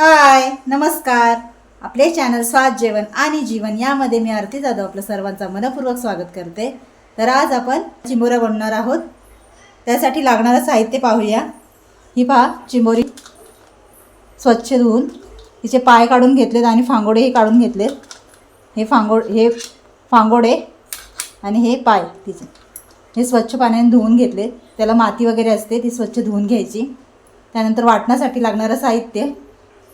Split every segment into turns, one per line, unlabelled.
हाय नमस्कार. आपले चॅनल स्वाद जेवण आणि जीवन यामध्ये मी आरती जाधव आपलं सर्वांचा मनपूर्वक स्वागत करते. तर आज आपण चिंबोऱ्या बनवणार आहोत. त्यासाठी लागणारं साहित्य पाहूया. ही पहा चिंबोरी. स्वच्छ धुवून तिचे पाय काढून घेतलेत आणि फांगोडेही काढून घेतलेत. हे फांगोड हे फांगोडे आणि हे पाय तिचे. हे स्वच्छ पाण्याने धुवून घेतले त्याला माती वगैरे असते ती स्वच्छ धुवून घ्यायची. त्यानंतर वाटण्यासाठी लागणारं साहित्य.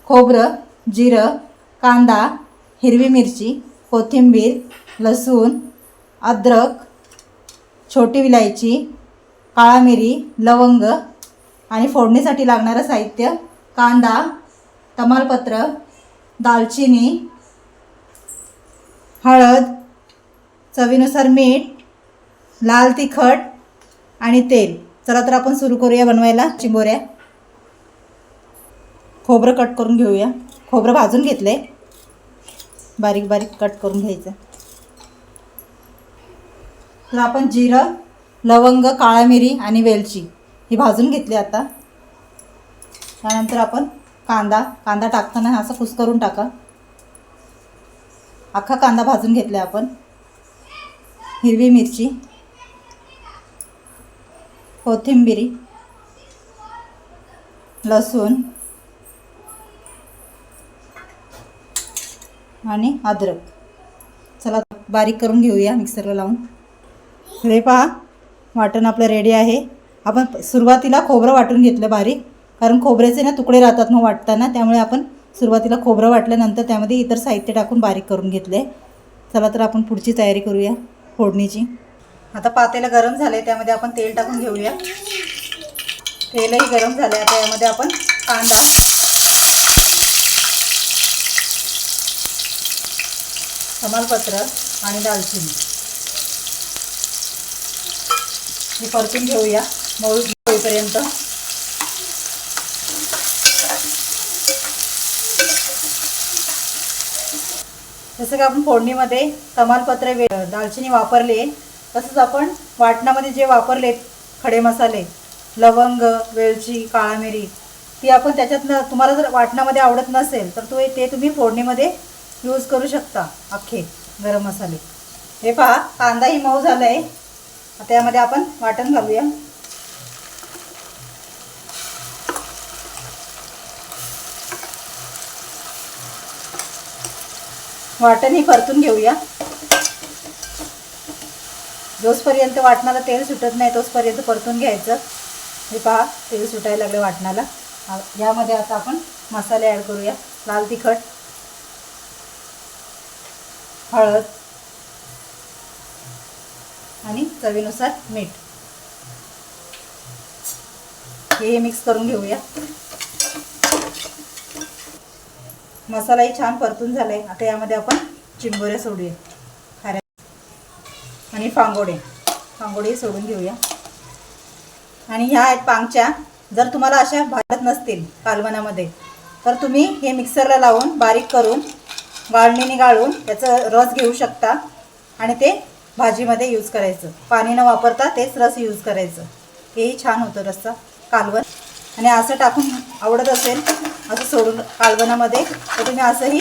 खोबरं जिरं कांदा हिरवी मिरची कोथिंबीर लसूण अद्रक छोटी विलायची काळा मिरी लवंग आणि फोडणीसाठी लागणारं साहित्य कांदा तमालपत्र दालचिनी हळद चवीनुसार मीठ लाल तिखट आणि तेल. चला तर आपण सुरू करूया बनवायला चिंबोऱ्या. खोबरं कट करून घेऊया. खोबरं भाजून घेतले बारीक बारीक कट करून घ्यायचं. तर आपण जिरं लवंग काळा मिरी आणि वेलची ही भाजून घेतली आता. त्यानंतर आपण कांदा कांदा टाकताना असं कुस्करून टाका. अख्खा कांदा भाजून घेतला आपण. हिरवी मिरची कोथिंबिरी लसूण आणि अद्रक. चला बारीक करून घेऊया मिक्सरला लावून. हे पहा वाटण आपलं रेडी आहे. आपण सुरुवातीला खोबरं वाटून घेतलं बारीक कारण खोबऱ्याचे ना तुकडे राहतात मग वाटताना त्यामुळे आपण सुरुवातीला खोबरं वाटल्यानंतर त्यामध्ये इतर साहित्य टाकून बारीक करून घेतले. चला तर आपण पुढची तयारी करूया फोडणीची. आता पातेलं गरम झाले त्यामध्ये आपण तेल टाकून घेऊया. तेलही गरम झालं आता यामध्ये आपण कांदा तमालपत्र आणि दालचिनी. हे परतून घेऊया. मऊ होईपर्यंत. जसं की आपण फोडणीमध्ये तमालपत्र वे दालचिनी वापरली तसंच आपण वाटणामध्ये जे वापरले खडे मसाले लवंग वेलची काळा मिरी ती आपण त्याच्यातनं तुम्हाला जर वाटणामध्ये आवडत नसेल तर तो ते तुम्ही फोडणीमध्ये यूज करू शकता अख्खे गरम मसाले. हे पहा कांदाही मऊ झाला आहे आता यामध्ये आपण वाटण घालूया. वाटण ही परतून घेऊया. जोसपर्यंत वाटणाला तेल सुटत नाही तोचपर्यंत परतून घ्यायचं. हे पहा तेल सुटायला लागलं वाटणाला. यामध्ये आता आपण मसाले ॲड करूया. लाल तिखट. हळद आणि चवीनुसार मीठ. हे मिक्स करून घेऊया. मसालाही छान परतून झालाय. आता यामध्ये आपण चिंबोऱ्या सोडूया. खाऱ्या आणि फांगोडे. फांगोडे सोडून घेऊया. आणि ह्या आहेत पांगच्या. जर तुम्हाला अशा भाजत नसतील कालवनामध्ये तर तुम्ही हे मिक्सरला लावून बारीक करून गाळणीने गाळून त्याचं रस घेऊ शकता आणि ते भाजीमध्ये यूज करायचं. पाणी न वापरता तेच रस यूज करायचं. हेही छान होतं रस्सा कालवण. आणि असं टाकून आवडत असेल असं सोडून कालवणामध्ये तर तुम्ही असंही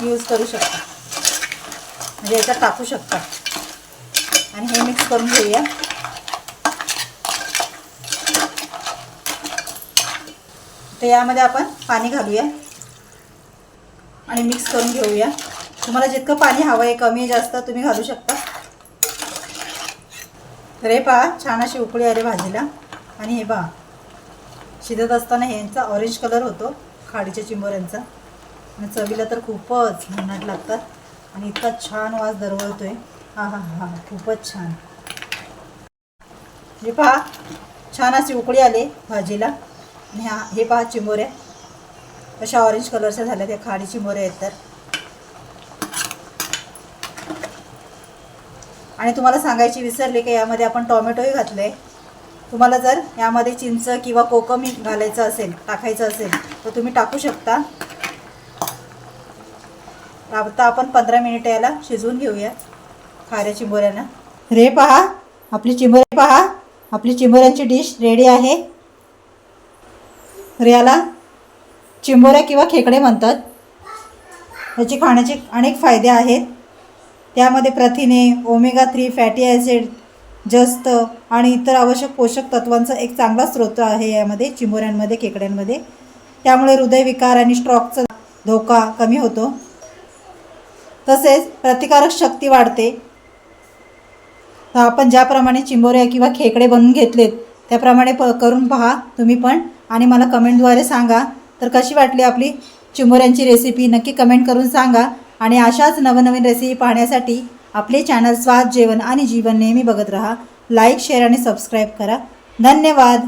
यूज करू शकता. म्हणजे याच्यात टाकू शकता. आणि हे मिक्स करून घेऊया. तर यामध्ये आपण पाणी घालूया. आणि मिक्स करून घेऊया. तुम्हाला जितकं पाणी हवं आहे कमी जास्त तुम्ही घालू शकता. तर हे पहा छान अशी उकळी आले भाजीला. आणि हे पहा शिजत असताना ह्यांचा ऑरेंज कलर होतो खाडीच्या चिंबोऱ्यांचा. आणि चवीला तर खूपच भन्नाट लागतात. आणि इतका छान वास दरवळतोय. हा हा हा खूपच छान. हे पहा छान अशी उकळी आली भाजीला. आणि हा हे पहा चिंबोऱ्या. अशा ऑरेंज कलरच्या झाल्या त्या खाडीची मोरे आहेत तर. आणि तुम्हाला सांगायची विसरले की यामध्ये आपण टॉमॅटोही घातले. तुम्हाला जर यामध्ये चिंच किंवा कोकम घालायचं असेल टाकायचं असेल तर तुम्ही टाकू शकता. आता आपण पंधरा मिनिटं याला शिजवून घेऊया खाऱ्या चिंबोऱ्यानं रे पहा आपली चिंबोरे पहा. आपली चिंबोऱ्यांची डिश रेडी आहे. रे याला चिंबोऱ्या किंवा खेकडे म्हणतात. ह्याचे खाण्याचे अनेक फायदे आहेत. त्यामध्ये प्रथिने ओमेगा थ्री फॅटी ॲसिड जस्त आणि इतर आवश्यक पोषक तत्वांचा एक चांगला स्रोत आहे यामध्ये चिंबोऱ्यांमध्ये खेकड्यांमध्ये. त्यामुळे हृदयविकार आणि स्ट्रोकचा धोका कमी होतो. तसेच प्रतिकारक शक्ती वाढते. तर आपण ज्याप्रमाणे चिंबोऱ्या किंवा खेकडे बनवून घेतलेत त्याप्रमाणे प करून पहा. तुम्ही पण आणि मला कमेंटद्वारे सांगा. तर कशी वाटली आपली चिमोऱ्यांची रेसिपी नक्की कमेंट करून सांगा. आणि अशाच नवनवीन रेसिपी पाहण्यासाठी आपले चॅनल स्वाद जेवण आणि जीवन नेहमी बघत राहा. लाईक शेअर आणि सबस्क्राईब करा. धन्यवाद.